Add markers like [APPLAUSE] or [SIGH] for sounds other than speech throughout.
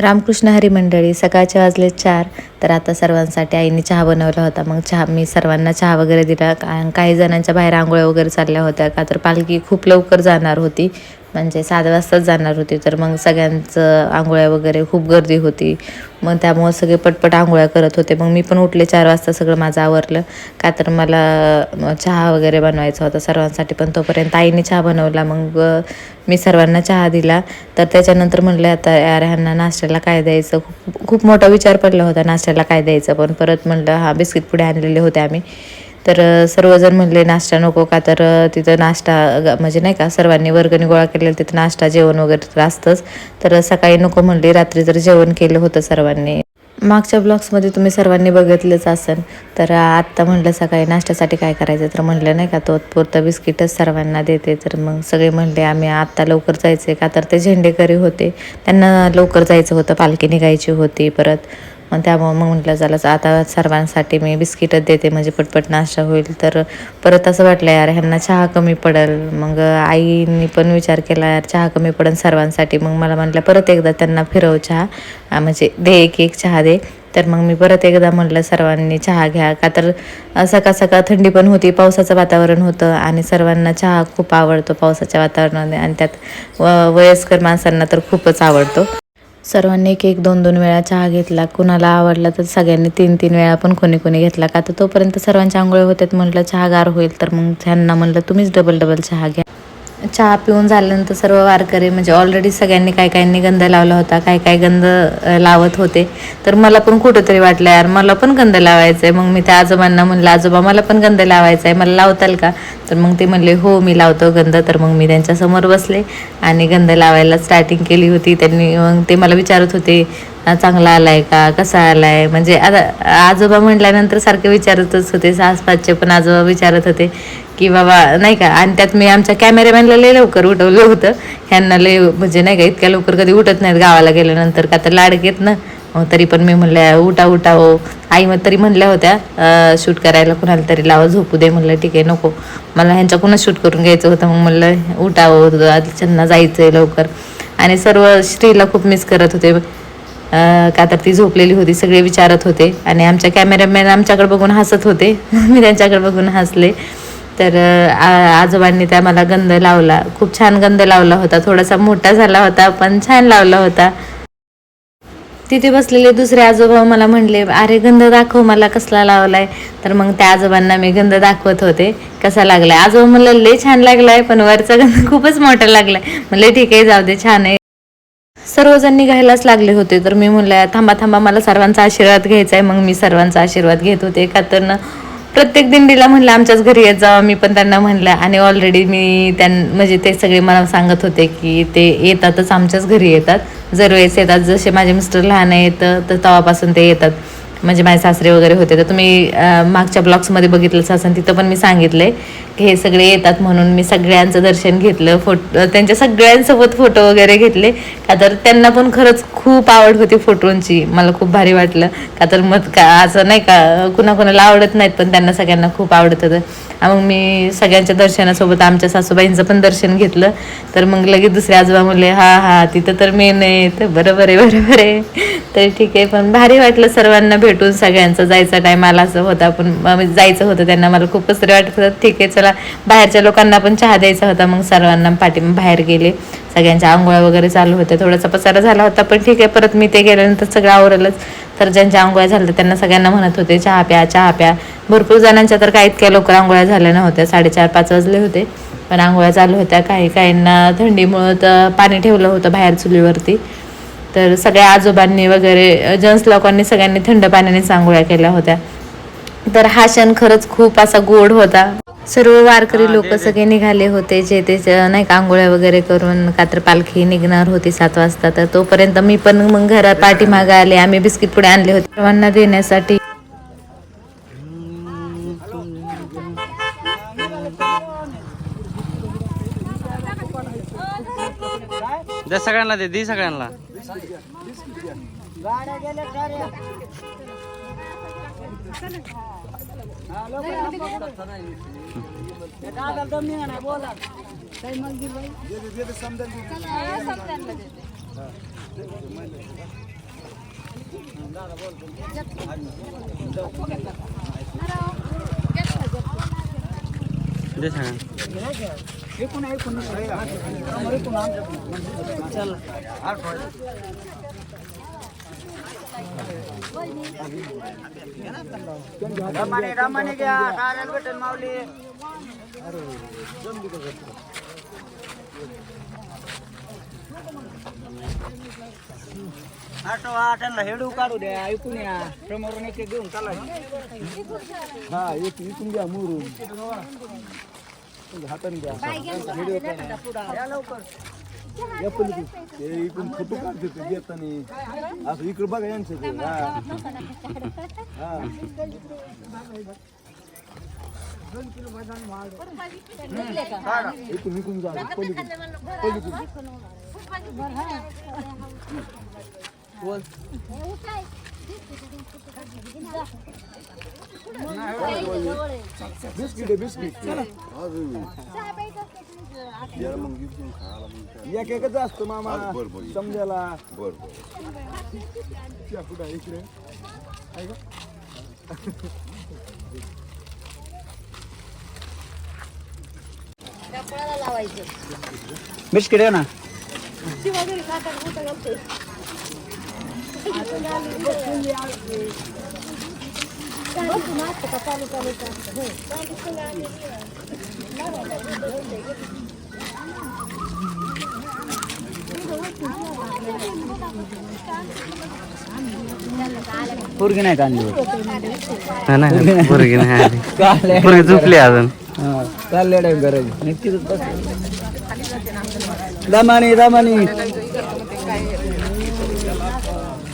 रामकृष्ण हरी मंडळी सकाळचे वाजले चार. तर आता सर्वांसाठी आईने चहा बनवला होता. मग चहा मी सर्वांना चहा वगैरे दिला. का- काही जणांच्या बाहेर आंघोळ्या वगैरे चालल्या होत्या का तर पालखी खूप लवकर जाणार होती. म्हणजे सात वाजताच जाणार होती तर मग सगळ्यांचं आंघोळ्या वगैरे खूप गर्दी होती. मग त्यामुळं सगळे पटपट आंघोळ्या करत होते. मग मी पण उठले चार वाजता सगळं माझं आवरलं. का तर मला चहा वगैरे बनवायचा होता सर्वांसाठी पण तोपर्यंत आईने चहा बनवला. मग मी सर्वांना चहा दिला. तर त्याच्यानंतर म्हणलं आता यार ह्यांना नाश्त्याला काय द्यायचं? खूप खूप मोठा विचार पडला होता नाश्त्याला काय द्यायचं? पण परत म्हणलं हा बिस्किट पुढे आणलेले होते आम्ही. तर सर्वजण म्हणले नाश्ता नको का? तर तिथं नाश्ता म्हणजे नाही का सर्वांनी वर्गणी गोळा केलेला तिथं नाश्ता जेवण वगैरे तर असतंच. तर सकाळी नको म्हणले रात्री तर जेवण केलं होतं सर्वांनी. मागच्या ब्लॉग्समध्ये तुम्ही सर्वांनी बघितलंच असेल तर आत्ता म्हणलं सकाळी नाश्त्यासाठी काय करायचं? तर म्हणलं नाही का तो बिस्किटच सर्वांना देते. तर मग सगळे म्हणले आम्ही आत्ता लवकर जायचं आहे का? तर ते झेंडेकरी होते. त्यांना लवकर जायचं होतं पालखी निघायची होती परत. मग त्यामुळं मग म्हटलं झालं आता सर्वांसाठी मी बिस्किटच देते म्हणजे पटपट नाश्ता होईल. तर परत असं वाटलं यार ह्यांना चहा कमी पडेल. मग आईनी पण विचार केला यार चहा कमी पडेल सर्वांसाठी. मग मला म्हटलं परत एकदा त्यांना फिरव चहा म्हणजे दे एक एक चहा दे. तर मग मी परत एकदा म्हटलं सर्वांनी चहा घ्या. का तर सकाळ सकाळ थंडी पण होती पावसाचं वातावरण होतं आणि सर्वांना चहा खूप आवडतो पावसाच्या वातावरणामध्ये आणि त्यात व- वयस्कर माणसांना तर खूपच आवडतो. सर्वांनी एक एक दोन दोन वेळा चहा घेतला. कुणाला आवडला तर सगळ्यांनी तीन तीन वेळा पण कोणी कोणी घेतला. का तर तोपर्यंत सर्वांच्या आंघोळ्या होत्यात म्हटलं चहा गार होईल तर मग त्यांना म्हणलं तुम्हीच डबल डबल चहा घ्या. चहा पिऊन झाल्यानंतर सर्व वारकरी म्हणजे ऑलरेडी सगळ्यांनी काय काहींनी गंध लावला होता काय काय गंध लावत होते. तर मला पण कुठंतरी वाटलं यार मला पण गंध लावायचा आहे मग मी त्या आजोबांना म्हणलं आजोबा मला पण गंध लावायचा आहे मला लावताल का? तर मग ते म्हणले हो मी लावतो गंध. तर मग मी त्यांच्यासमोर बसले आणि गंध लावायला स्टार्टिंग केली होती. त्यांनी मग ते मला विचारत होते चांगला चांगला आलाय का? कसा आलाय? म्हणजे आता आजोबा म्हटल्यानंतर सारखे विचारतच होते आसपासचे पण आजोबा विचारत होते की बाबा नाही का? आणि त्यात मी आमच्या कॅमेरामॅनला लय लवकर उठवलं होतं. ह्यांना लय म्हणजे नाही का इतक्या लवकर कधी उठत नाहीत गावाला गेल्यानंतर का तर लाड घेत ना. तरी पण मी म्हणल्या उठा उठा हो. आई मग तरी म्हणल्या होत्या शूट करायला कुणाला तरी लावा झोपू दे. म्हणलं ठीक आहे नको. मला ह्यांच्याकडूनच शूट करून घ्यायचं होतं मग म्हणलं उठा हो त्यांना जायचं आहे लवकर. आणि सर्व स्त्रीला खूप मिस करत होते. का तर ती झोपलेली होती सगळे विचारत होते. आणि आमच्या कॅमेरामॅन आमच्याकडे बघून हसत होते. [LAUGHS] मी त्यांच्याकडे बघून हसले. तर आजोबांनी त्या मला गंध लावला. खूप छान गंध लावला होता. थोडासा मोठा झाला होता पण छान लावला होता. तिथे बसलेले दुसरे आजोबा मला म्हणले अरे गंध दाखव मला कसला लावलाय. तर मग त्या आजोबांना मी गंध दाखवत होते कसा लागलाय? आजोबा म्हणलं लय छान लागलाय पण वरचा गंध [LAUGHS] खूपच मोठा लागलाय. म्हणले ठीक आहे जाऊ दे छान आहे. सर्वजण निघायलाच लागले होते. तर मी म्हणलं थांबा थांबा मला सर्वांचा आशीर्वाद घ्यायचा आहे मग मी सर्वांचा आशीर्वाद घेत होते. का तर प्रत्येक दिंडीला म्हणलं आमच्याच घरी येत जावं मी पण त्यांना म्हणलं. आणि ऑलरेडी मी त्यां म्हणजे ते सगळे मला सांगत होते की ते येतातच आमच्याच घरी येतात. जर वेळेस येतात जसे माझे मिस्टर लहान आहेत तर तेव्हापासून ते येतात. म्हणजे माझे सासरे वगैरे होते तर तुम्ही मागच्या ब्लॉग्समध्ये बघितलंच असं तिथं पण मी सांगितलंय की हे सगळे येतात म्हणून मी सगळ्यांचं दर्शन घेतलं फोटो त्यांच्या सगळ्यांसोबत फोटो वगैरे घेतले. का तर त्यांना पण खरंच खूप आवड होती फोटोंची मला खूप भारी वाटलं. का तर मग का असं नाही का कुणाकुणाला आवडत नाहीत पण त्यांना सगळ्यांना खूप आवडत होतं. मग मी सगळ्यांच्या दर्शनासोबत आमच्या सासूबाईंचं पण दर्शन घेतलं. तर मग लगेच दुसरे आजोबा म्हणले हा हा तिथं तर मेन आहे. तर बरोबर आहे बरोबर आहे. तर ठीक आहे पण भारी वाटलं सर्वांना भेटून सगळ्यांचं जायचा टायमाला आला असं होता. पण जायचं होतं त्यांना. मला खूपच तरी वाटत होतं ठीक आहे चला. बाहेरच्या लोकांना पण चहा द्यायचा होता मग सर्वांना पाठी बाहेर गेले. सगळ्यांच्या आंघोळ्या वगैरे चालू होत्या. थोडासा पसारा झाला होता पण ठीक आहे परत मी ते गेल्यानंतर सगळं आवरलंच. तर ज्यांच्या आंघोळ्या झाल्या त्यांना सगळ्यांना म्हणत होते चहा प्या चहा प्या. भरपूर जणांच्या तर काय इतक्या लवकर आंघोळ्या झाल्या नव्हत्या. साडेचार पाच वाजले होते. पण आंघोळ्या चालू होत्या. काही काहींना थंडीमुळं तर पाणी ठेवलं होतं बाहेर चुलीवरती. तर सगळ्या आजोबांनी वगैरे जेंट्स लोकांनी सगळ्यांनी थंड पाण्याने आंघोळ्या केल्या होत्या. तर हा क्षण खरंच खूप असा गोड होता. सर्व वारकरी लोक सगळे निघाले होते जे ते नाही का आंघोळ्या वगैरे करून का तर पालखी निघणार होती सात वाजता. तर तोपर्यंत मी पण मग घरात पाठीमागे आले. आम्ही बिस्किट पुढे आणले होते. सर्वांना देण्यासाठी. दे सगळ्यांना. गाड्या गेल्या गाड्या दादा दमी ना बोला काही मग दिलं दादा बोल सांगा. दे दे सगळ्यांना दे सगळ्यांना आठवा त्यांना हेडू काढू द्या ऐकून या. समोरून एक एक घेऊन चाला हा एक इकून घ्या मुरून. हाताने घ्या. व्हिडिओ या पलीकडे. ते इकडून फोटो काढते ते घेताना असं इकडे बघा यांचं ते. हा. हा. इकडून इकडून जा. पलीकडून पलीकडून बिस्किट आहे बिस्किट. चला. एक एकच असतो मामा. समजायला. कुठं आहे इकडे? बिस्किट आहे ना? पोरगी नाही काढली हा नाही पोरगी नाही आली पोरगी झोपली अजून. चालले टाइम करायची नक्कीच दमानी दमानी.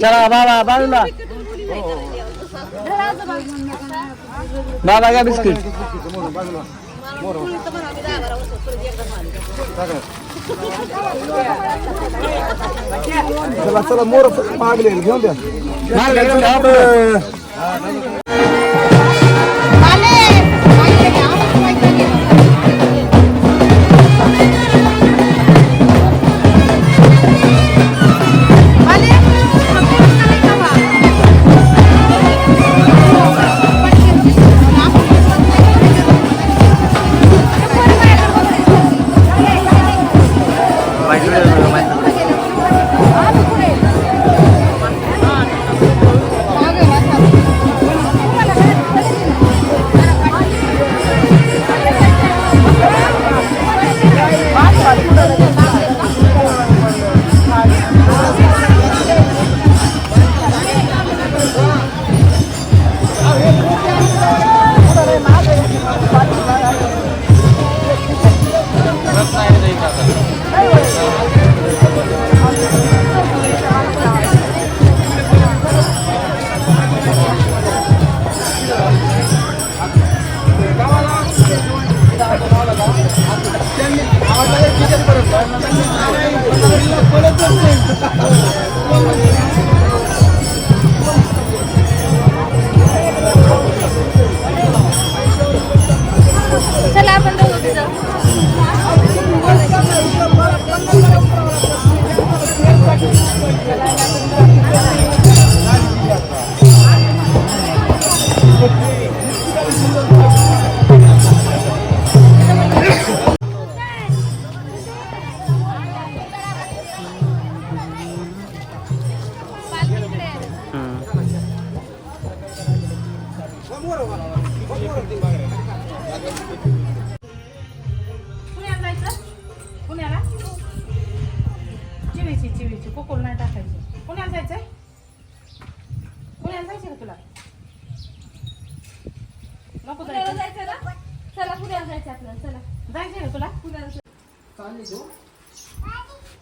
चला बाबा बाजूला बाबा का बिस्किट. चला चला मोर मागले घेऊन द्या. मागले घेऊन द्या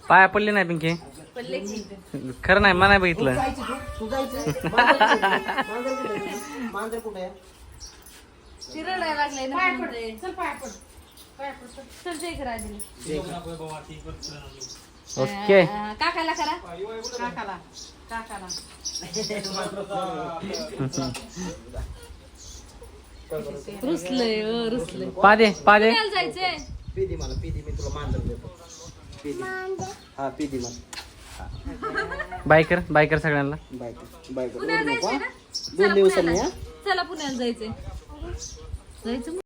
पाया पडली नाही पिंकी? खरं नाही मला नाही बघितलं. ओके. काकाला करा काकाला काकाला रुसलंय अं, रुसलंय. पादे पादे. पुण्याला जायचंय? पिदी मला पिदी मी तुला मांजर देतो. पिदी हा पिदी मला बायकर बायकर सगळ्यांना. बाय बाय पुण्याला जायचंय ना? दोन दिवसांनी हा? चला पुण्याला जायचंय. जायचं